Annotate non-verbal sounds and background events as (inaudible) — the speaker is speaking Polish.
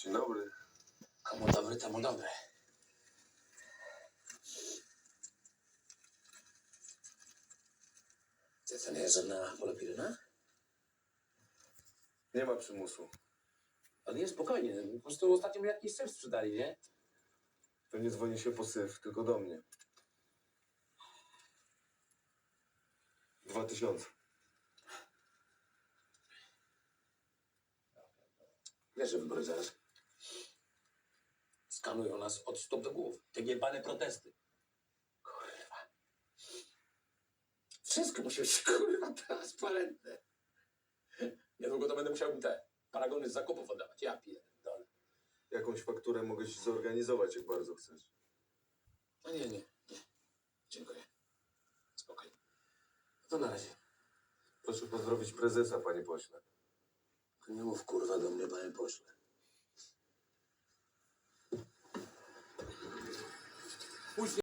Dzień dobry. Komu dobry, temu dobry. Ty, to nie jest żadna polopiryna? Nie ma przymusu. Ale nie, spokojnie. Po prostu ostatnio mi jakiś syf sprzedali, nie? To nie dzwoni się po syf, tylko do mnie. Dwa tysiące. Wiesz, że wybory zaraz skanują nas od stóp do głów. Te giebane protesty. Kurwa. Wszystko musi być, (laughs) kurwa, transparentne. Niedługo to będę musiał te paragony z zakupów oddawać. Ja pierdolę. Jakąś fakturę mogę ci zorganizować, jak bardzo chcesz. No nie, nie, nie. Dziękuję. Spokojnie. To na razie. Proszę pozdrowić prezesa, panie pośle. Nie mów kurwa do mnie, panie pośle. Пусть